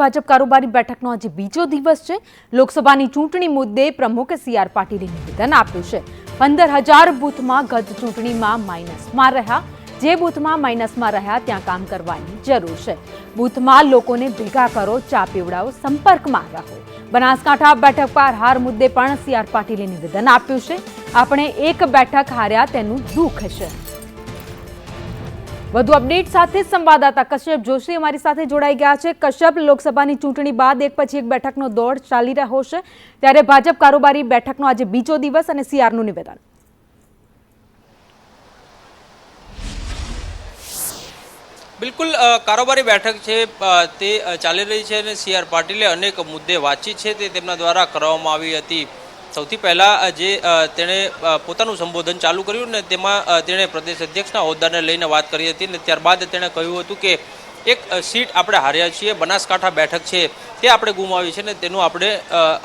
ભાજપ કારોબારી બેઠકનો આજે બીજો દિવસ છે. લોકસભાની ચૂંટણી મુદ્દે પ્રમુખ સી આર પાટીલે નિવેદન આપ્યું છે. પંદર હજાર બૂથમાં ગત ચૂંટણીમાં માઇનસમાં રહ્યા. જે બૂથમાં માઇનસમાં રહ્યા ત્યાં કામ કરવાની જરૂર છે. બૂથમાં લોકોને ભેગા કરો, ચા પીવડાવો, સંપર્કમાં રહો. બનાસકાંઠા બેઠક પર હાર મુદ્દે પણ સી આર પાટીલે નિવેદન આપ્યું છે. આપણે એક બેઠક હાર્યા તેનું દુઃખ છે. વધુ અપડેટ સાથે સંવાદદાતા કશ્યપ જોશી અમારી સાથે જોડાઈ ગયા છે. કશ્યપ, લોકસભાની ચૂંટણી બાદ એક પછી એક બેઠકનો દોડ ચાલી રહ્યો છે. ત્યારે ભાજપ કારોબારી બેઠકનો આજે બીજો દિવસ અને સીઆરનું નિવેદન. બિલકુલ કારોબારી બેઠક છે તે ચાલી રહી છે અને સીઆર પાટીલે અનેક મુદ્દે વાતચીત છે. તે તેમના દ્વારા કરવામાં આવી હતી. સૌથી પહેલાં જે તેણે પોતાનું સંબોધન ચાલુ કર્યું ને તેમાં તેણે પ્રદેશ અધ્યક્ષના હોદ્દાને લઈને વાત કરી હતી ને ત્યારબાદ તેણે કહ્યું હતું કે એક સીટ આપણે હાર્યા છીએ, બનાસકાંઠા બેઠક છે, તે આપણે ગુમાવી છે ને તેનું આપણે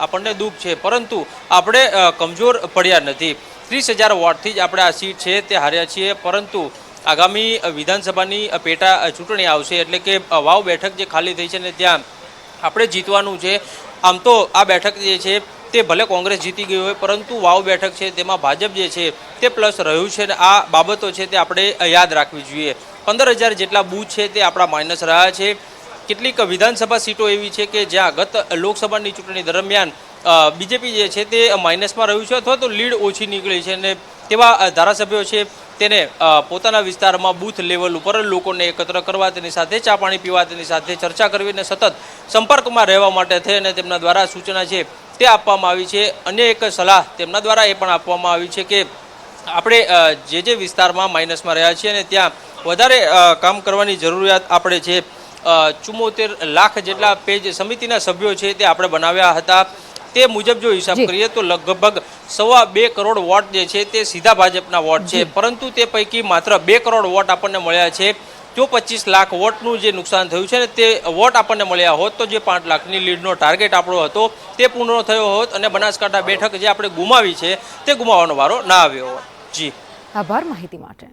આપણને દુઃખ છે. પરંતુ આપણે કમજોર પડ્યા નથી. ત્રીસ હજાર વોટથી જ આપણે આ સીટ છે, તે હાર્યા છીએ. પરંતુ આગામી વિધાનસભાની પેટા ચૂંટણી આવશે એટલે કે વાવ બેઠક જે ખાલી થઈ છે ને ત્યાં આપણે જીતવાનું છે. આમ તો આ બેઠક જે છે તે ભલે કોંગ્રેસ જીતી ગઈ હોય, પરંતુ વાવ બેઠક છે, તેમાં ભાજપ જે છે, તે પ્લસ રહ્યું છે ને આ બાબતો છે તે આપણે યાદ રાખવી જોઈએ. પંદર હજાર જેટલા બૂથ છે તે આપણા માઇનસ રહ્યા છે. કેટલીક વિધાનસભા સીટો એવી છે કે જ્યાં ગત લોકસભાની ચૂંટણી દરમિયાન બીજેપી જે છે તે માઇનસમાં રહ્યું છે અથવા તો લીડ ઓછી નીકળી છે અને તેવા ધારાસભ્યો છે તેને પોતાના વિસ્તારમાં બૂથ લેવલ ઉપર લોકોને એકત્ર કરવા, તેની સાથે ચા પાણી પીવા, તેની સાથે ચર્ચા કરવી અને સતત સંપર્કમાં રહેવા માટે થઈ અને તેમના દ્વારા સૂચના છે તે આપવામાં આવી છે. અન્ય એક સલાહ તેમના દ્વારા એ પણ આપવામાં આવી છે કે આપણે જે જે વિસ્તારમાં માઇનસમાં રહ્યા છીએ અને ત્યાં વધારે કામ કરવાની જરૂરિયાત આપણે છે ચુમ્મોતેર લાખ જેટલા પેજ સમિતિના સભ્યો છે તે આપણે બનાવ્યા હતા. તે મુજબ જો હિસાબ કરીએ તો લગભગ સવા બે કરોડ વોટ જે છે તે સીધા ભાજપના વોટ છે. પરંતુ તે પૈકી માત્ર બે કરોડ વોટ આપણને મળ્યા છે. જો પચીસ લાખ વોટનું જે નુકસાન થયું છે ને તે વોટ આપણને મળ્યા હોત તો જે પાંચ લાખની લીડનો ટાર્ગેટ આપણો હતો તે પૂર્ણ થયો હોત અને બનાસકાંઠા બેઠક જે આપણે ગુમાવી છે તે ગુમાવવાનો વારો ના આવ્યો હોત. જી. આભાર માહિતી માટે.